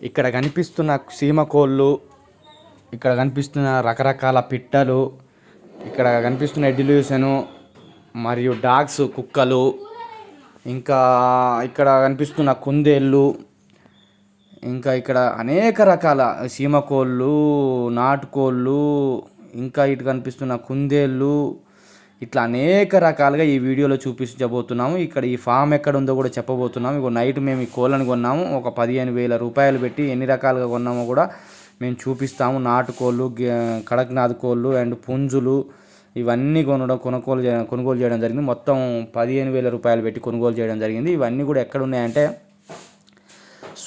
ఇక్కడ కనిపిస్తున్న సీమ కోళ్ళు ఇక్కడ కనిపిస్తున్న రకరకాల పిట్టలు ఇక్కడ కనిపిస్తున్న ఎడ్యులేషను మరియు డాగ్స్ కుక్కలు ఇంకా ఇక్కడ కనిపిస్తున్న కుందేళ్ళు ఇంకా ఇక్కడ అనేక రకాల సీమ కోళ్ళు నాటుకోళ్ళు ఇంకా ఇటు కనిపిస్తున్న కుందేళ్ళు ఇట్లా అనేక రకాలుగా ఈ వీడియోలో చూపించబోతున్నాము. ఇక్కడ ఈ ఫామ్ ఎక్కడ ఉందో కూడా చెప్పబోతున్నాము. ఇక నైట్ మేము ఈ కోళ్ళని కొన్నాము. ఒక పదిహేను వేల రూపాయలు పెట్టి ఎన్ని రకాలుగా కొన్నామో కూడా మేము చూపిస్తాము. నాటుకోళ్ళు కడక్నాథ్ కోళ్ళు అండ్ పుంజులు ఇవన్నీ కొనడం కొనుగోలు చేయడం కొనుగోలు చేయడం జరిగింది. మొత్తం పదిహేను వేల రూపాయలు పెట్టి కొనుగోలు చేయడం జరిగింది. ఇవన్నీ కూడా ఎక్కడ ఉన్నాయంటే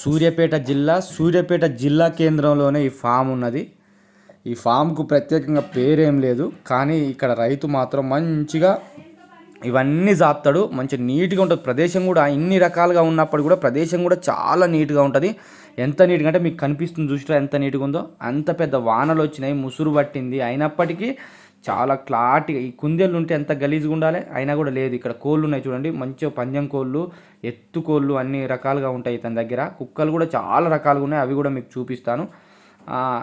సూర్యాపేట జిల్లా సూర్యాపేట జిల్లా కేంద్రంలోనే ఈ ఫామ్ ఉన్నది. ఈ ఫామ్కు ప్రత్యేకంగా పేరేం లేదు కానీ ఇక్కడ రైతు మాత్రం మంచిగా ఇవన్నీ జాపుతాడు. మంచి నీట్గా ఉంటుంది. ప్రదేశం కూడా ఇన్ని రకాలుగా ఉన్నప్పుడు కూడా ప్రదేశం కూడా చాలా నీట్గా ఉంటుంది. ఎంత నీట్గా అంటే మీకు కనిపిస్తుంది చూసినా ఎంత నీట్గా ఉందో? అంత పెద్ద వానలు వచ్చినాయి ముసురు పట్టింది. అయినప్పటికీ చాలా క్లాట్గా ఈ కుందేళ్ళు ఉంటే ఎంత గలీజ్గా ఉండాలి? అయినా కూడా లేదు. ఇక్కడ కోళ్ళు ఉన్నాయి చూడండి. మంచిగా పంజం కోళ్ళు ఎత్తు కోళ్ళు అన్ని రకాలుగా ఉంటాయి తన దగ్గర. కుక్కలు కూడా చాలా రకాలుగా ఉన్నాయి. అవి కూడా మీకు చూపిస్తాను.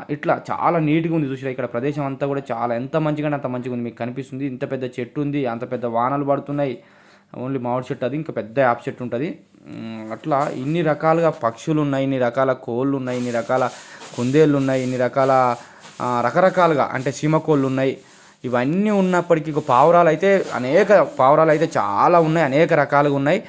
ఇట్లా చాలా నీట్గా ఉంది చూసిరా ఇక్కడ ప్రదేశం అంతా కూడా చాలా. ఎంత మంచిగా అంత మంచిగా ఉంది. మీకు కనిపిస్తుంది. ఇంత పెద్ద చెట్టు ఉంది. అంత పెద్ద వానలు పడుతున్నాయి. ఓన్లీ మామిడి చెట్టు అది ఇంకా పెద్ద యాప్ చెట్టు ఉంటుంది. అట్లా ఇన్ని రకాలుగా పక్షులు ఉన్నాయి. ఇన్ని రకాల కోళ్ళు ఉన్నాయి. ఇన్ని రకాల కుందేళ్ళు ఉన్నాయి. ఇన్ని రకాల రకరకాలుగా అంటే సీమ కోళ్ళు ఉన్నాయి. ఇవన్నీ ఉన్నప్పటికీ ఇక పావురాలు అయితే అనేక పావురాలు అయితే చాలా ఉన్నాయి. అనేక రకాలుగా ఉన్నాయి.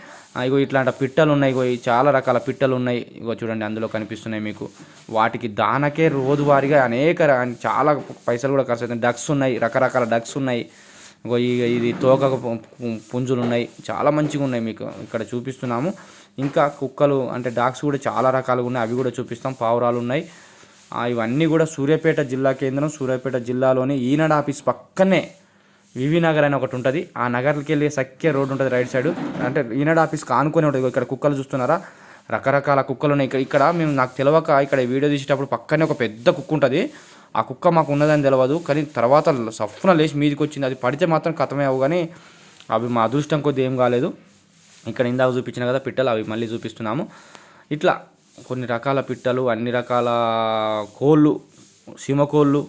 ఇగో ఇట్లాంటి పిట్టలు ఉన్నాయి ఇగో చాలా రకాల పిట్టలు ఉన్నాయి. ఇగో చూడండి అందులో కనిపిస్తున్నాయి మీకు. వాటికి దానకే రోజువారీగా అనేక చాలా పైసలు కూడా ఖర్చు అవుతాయి డక్స్ ఉన్నాయి రకరకాల డక్స్ ఉన్నాయి. ఇగో ఇది తోక పుంజులు ఉన్నాయి. చాలా మంచిగా ఉన్నాయి మీకు. ఇక్కడ చూపిస్తున్నాము. ఇంకా కుక్కలు అంటే డాగ్స్ కూడా చాలా రకాలుగా ఉన్నాయి. అవి కూడా చూపిస్తాం. పావురాలు ఉన్నాయి. ఇవన్నీ కూడా సూర్యాపేట జిల్లా కేంద్రం సూర్యాపేట జిల్లాలోని ఈనాడు ఆఫీస్ పక్కనే వివి నగర్ అని ఒకటి ఉంటుంది. ఆ నగర్కి వెళ్ళి సఖ్య రోడ్ ఉంటుంది రైట్ సైడ్. అంటే ఈనాడు ఆఫీస్ కానుకొని ఉంటుంది. ఇక్కడ కుక్కలు చూస్తున్నారా? రకరకాల కుక్కలు ఉన్నాయి. ఇక్కడ ఇక్కడ మేము నాకు తెలియక ఇక్కడ వీడియో తీసేటప్పుడు పక్కనే ఒక పెద్ద కుక్క ఉంటుంది. ఆ కుక్క మాకు ఉన్నదని తెలియదు కానీ తర్వాత సఫ్న లేచి మీదికి వచ్చింది. అది పడితే మాత్రం కథమే అవు కానీ అవి మా అదృష్టం కొద్ది ఏం కాలేదు. ఇక్కడ ఇందాక చూపించిన కదా పిట్టలు అవి మళ్ళీ చూపిస్తున్నాము. ఇట్లా కొన్ని రకాల పిట్టలు అన్ని రకాల కోళ్ళు సీమకోళ్ళు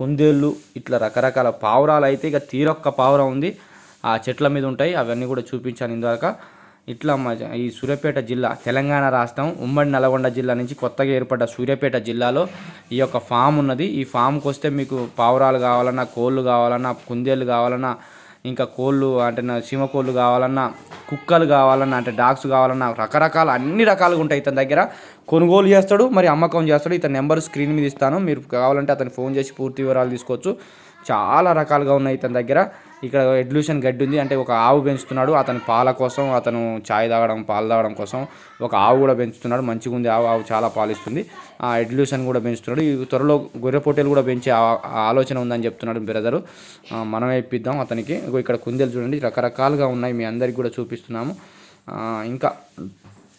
కుందేళ్ళు ఇట్లా రకరకాల పావురాలు అయితే ఇక తీరొక్క పావురం ఉంది. ఆ చెట్ల మీద ఉంటాయి. అవన్నీ కూడా చూపించాను ఇందాక. ఇట్లా మా ఈ సూర్యాపేట జిల్లా తెలంగాణ రాష్ట్రం ఉమ్మడి నల్గొండ జిల్లా నుంచి కొత్తగా ఏర్పడ్డ సూర్యాపేట జిల్లాలో ఈ యొక్క ఫామ్ ఉన్నది. ఈ ఫామ్కి వస్తే మీకు పావురాలు కావాలన్నా కోళ్ళు కావాలన్నా కుందేళ్ళు కావాలన్నా ఇంకా కోళ్ళు అంటే నా సీమ కోళ్ళు కావాలన్నా కుక్కలు కావాలన్నా అంటే డాగ్స్ కావాలన్నా రకరకాల అన్ని రకాలుగా ఉంటాయి ఇతని దగ్గర. కొనుగోలు చేస్తాడు మరి అమ్మకం చేస్తాడు. ఇతని నెంబర్ స్క్రీన్ మీద ఇస్తాను. మీరు కావాలంటే అతను ఫోన్ చేసి పూర్తి వివరాలు తీసుకోవచ్చు. చాలా రకాలుగా ఉన్నాయి ఇతని దగ్గర. ఇక్కడ ఎడ్లూషన్ గడ్డి ఉంది. అంటే ఒక ఆవు పెంచుతున్నాడు. అతని పాల కోసం అతను చాయ్ తాగడం పాలు తాగడం కోసం ఒక ఆవు కూడా పెంచుతున్నాడు. మంచిగా ఉంది. ఆవు ఆవు చాలా పాలిస్తుంది. ఆ ఎడ్లూషన్ కూడా పెంచుతున్నాడు. ఈ త్వరలో గొర్రె పొట్టేలు కూడా పెంచే ఆ- ఆలోచన ఉందని చెప్తున్నాడు బ్రదరు. మనమే ఇప్పిద్దాం అతనికి. ఇక్కడ కుందేలు చూడండి. రకరకాలుగా ఉన్నాయి. మీ అందరికి కూడా చూపిస్తున్నాము. ఇంకా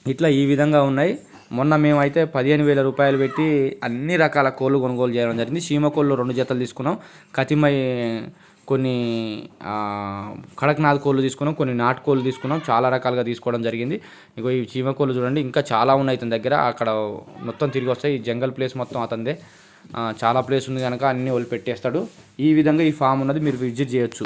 ఇట్లా ఈ విధంగా ఉన్నాయి. మొన్న మేమైతే పదిహేను వేల రూపాయలు పెట్టి అన్ని రకాల కోళ్ళు కొనుగోలు చేయడం జరిగింది. సీమ కోళ్ళు రెండు జతలు తీసుకున్నాం. కతిమై కొన్ని కడక్నాథ్ కోళ్ళు తీసుకున్నాం కొన్ని నాటుకోళ్ళు తీసుకున్నాం చాలా రకాలుగా తీసుకోవడం జరిగింది. ఇగో ఈ చీమ కోళ్ళు చూడండి ఇంకా చాలా ఉన్నాయి ఇతని దగ్గర. అక్కడ మొత్తం తిరిగి వస్తాయి. ఈ జంగల్ ప్లేస్ మొత్తం అతందే చాలా ప్లేస్ ఉంది కనుక అన్నీ వాళ్ళు పెట్టేస్తాడు ఈ విధంగా ఈ ఫామ్ ఉన్నది మీరు విజిట్ చేయొచ్చు.